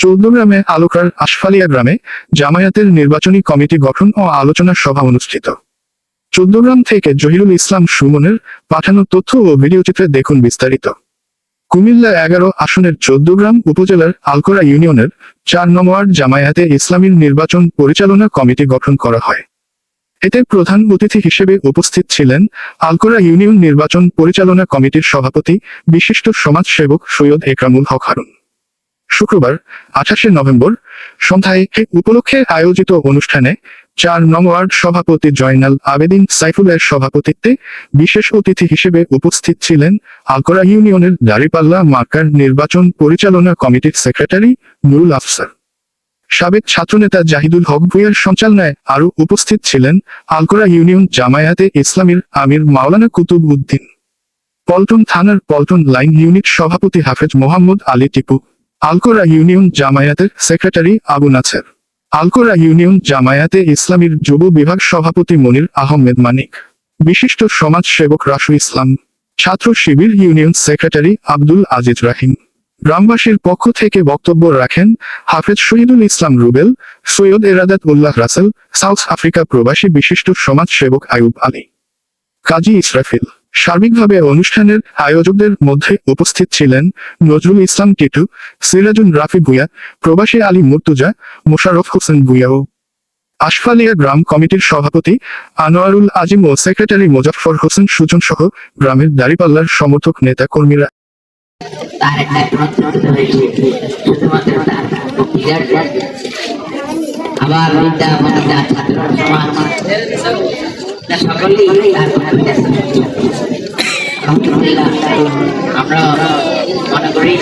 চৌদ্দগ্রামে আলোকার আশফালিয়া গ্রামে জামায়াতের নির্বাচনী কমিটি গঠন ও আলোচনা সভা অনুষ্ঠিত। চৌদ্দগ্রাম থেকে জহিরুল ইসলাম সুমনের পাঠানো তথ্য ও ভিডিওচিত্রে দেখুন বিস্তারিত। কুমিল্লা এগারো আসনের চৌদ্দগ্রাম উপজেলার আলকোরা ইউনিয়নের চার নম্বর জামায়াতে ইসলামীর নির্বাচন পরিচালনা কমিটি গঠন করা হয়। এতে প্রধান অতিথি হিসেবে উপস্থিত ছিলেন আলকোরা ইউনিয়ন নির্বাচন পরিচালনা কমিটির সভাপতি বিশিষ্ট সমাজসেবক সৈয়দ একরামুল হক হারুন। শুক্রবার, আঠাশে নভেম্বর, সন্ধ্যায় উপলক্ষে আয়োজিত অনুষ্ঠানে চার নং ওয়ার্ড সভাপতি জয়নাল আবেদিন সাইফুলের সভাপতিত্বে বিশেষ অতিথি হিসেবে উপস্থিত ছিলেন আলকোরা ইউনিয়নের দাঁড়িপাল্লা মার্কার নির্বাচন পরিচালনা কমিটির সেক্রেটারি নুরুল আফসার। সাবেক ছাত্রনেতা জাহিদুল হক ভুইয়ার সঞ্চালনায় আরও উপস্থিত ছিলেন আলকোরা ইউনিয়ন জামায়াতে ইসলামীর আমির মাওলানা কুতুব উদ্দিন। পল্টন থানার পল্টন লাইন ইউনিট সভাপতি হাফেজ মোহাম্মদ আলী টিপু। আলকোরা ইউনিয়ন জামায়াতের সেক্রেটারি আবু নাছের আলকোরা ইউনিয়ন জামায়াতে ইসলামীর যুব বিভাগ সভাপতি মনির আহমেদ মানিক। বিশিষ্ট সমাজ সেবক রাসু ইসলাম। Chhatra Shibir union secretary Abdul Aziz Rahim. গ্রামবাসীর পক্ষ থেকে বক্তব্য রাখেন হাফেজ শহীদুল ইসলাম রুবেল, সৈয়দ এরাদাত উল্লাহ রাসেল, সাউথ আফ্রিকা প্রবাসী বিশিষ্ট সমাজ সেবক আয়ুব আলী। কাজী ইসরাফিল সার্বিকভাবে অনুষ্ঠানের আয়োজকদের মধ্যে উপস্থিত ছিলেন নজরুল ইসলাম টিটু সিরাজুন রাফি ভুইয়া, প্রবাসী আলী মুর্তুজা মোশারফ হোসেন ভুইয়াও আশফালিয়া গ্রাম কমিটির সভাপতি আনোয়ারুল আজিম ও সেক্রেটারি মোজাফফর হোসেন সুজন সহ গ্রামের দাঁড়িপাল্লার সমর্থক নেতা কর্মীরা আবার ব্যস্ত আলহামদুলিল্লাহ আমরা মনে করি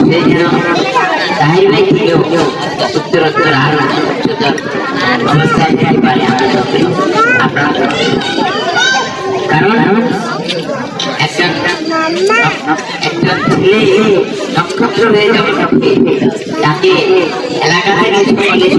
সে যেন তাহির কারণ তাকে এলাকা থেকে।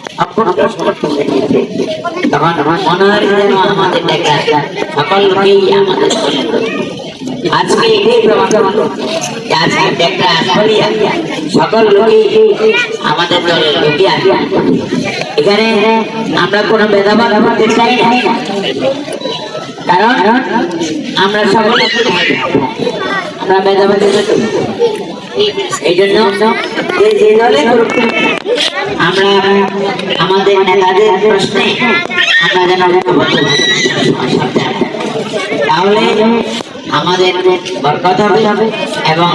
আমাদের আমাদের আজকে প্রমাণ আজকে আসলেই সকল লোকই আমাদের এখানে আমরা কোনো ভেদাভেদ করতে চাই না কারণ আমরা সকলে আমরা ভেদাভেদ জন্য আমরা আমাদের নেতাদের আমরা যেন তাহলে আমাদের বরকত হবে এবং